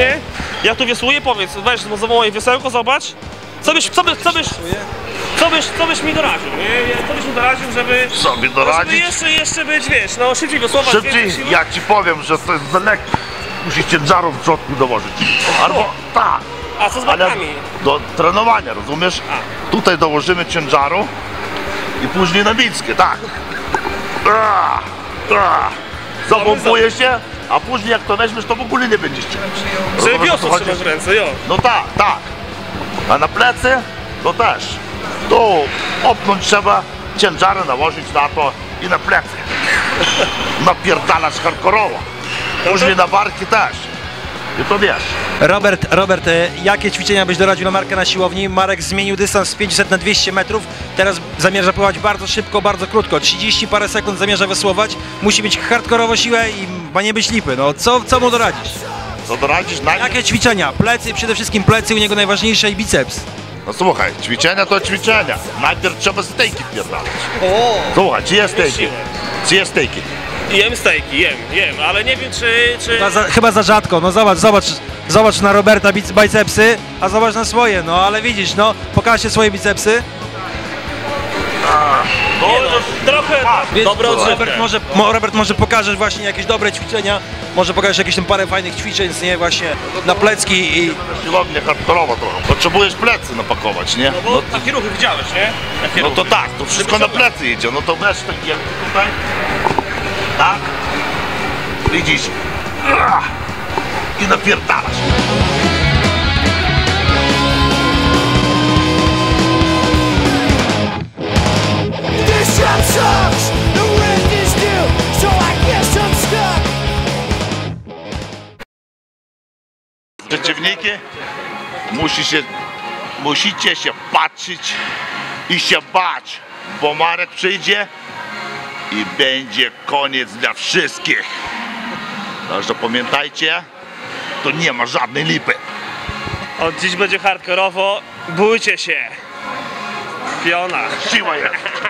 Nie? Jak tu wiosłuje, powiedz, weź, no, zawołaj wiosełko, zobacz. Co byś, co byś, co byś, co byś, co byś mi doraził, nie? Co byś mi doraził, żeby... Sobie Żeby doradzić. jeszcze, jeszcze być, wiesz, no szybciej wiosłować, Szybciej, siły. ja ci powiem, że to jest za lekko. Musisz ciężarów w środku dołożyć. Albo tak. A co z Ale barkami? do trenowania, rozumiesz? Tutaj dołożymy ciężaru i później na bickie, tak. Zapompuje się, a później jak to weźmiesz, to w ogóle nie będziesz o co wiosło trzymać w ręce, jo. No tak, tak. A na plecy to też. Tu opnąć trzeba, ciężary nałożyć na to i na plecy. Napierdalać hardkorowo. Później na barki też. I to wiesz. Robert, Robert, e, jakie ćwiczenia byś doradził na Markę na siłowni? Marek zmienił dystans z 500 na 200 metrów, teraz zamierza pływać bardzo szybko, bardzo krótko, 30 parę sekund zamierza wysłować, musi mieć hardkorowo siłę i ma nie być lipy, no co, co mu doradzisz? Co doradzisz? Najpierw... Jakie ćwiczenia? Plecy, przede wszystkim plecy, u niego najważniejsze i biceps. No słuchaj, ćwiczenia to ćwiczenia. Najpierw trzeba stejki wpierdalać. Słuchaj, czy jest stejki? Czy jest stejki? Jem stejki, jem, jem, ale nie wiem czy... czy... Chyba za, chyba za rzadko, no zobacz, zobacz, zobacz na Roberta bic- bicepsy, a zobacz na swoje, no ale widzisz, no pokażcie swoje bicepsy. No, no, trochę Więc. Robert może, mo, Robert może pokażesz właśnie jakieś dobre ćwiczenia, może pokażesz jakieś tam parę fajnych ćwiczeń, nie, właśnie na plecki i... siłownia hardkorowa trochę. Potrzebujesz plecy napakować, nie? No bo takie ruchy widziałeś, nie? Takie No to tak, to wszystko na plecy idzie. No to weź tak jak tutaj. Tak. Widzisz. I napierdalasz. Przeciwniki musi się, musicie się patrzeć i się bać, bo Marek przyjdzie i będzie koniec dla wszystkich. Także pamiętajcie, to nie ma żadnej lipy. Od dziś będzie hardkorowo, bójcie się. Piona. Siła jest.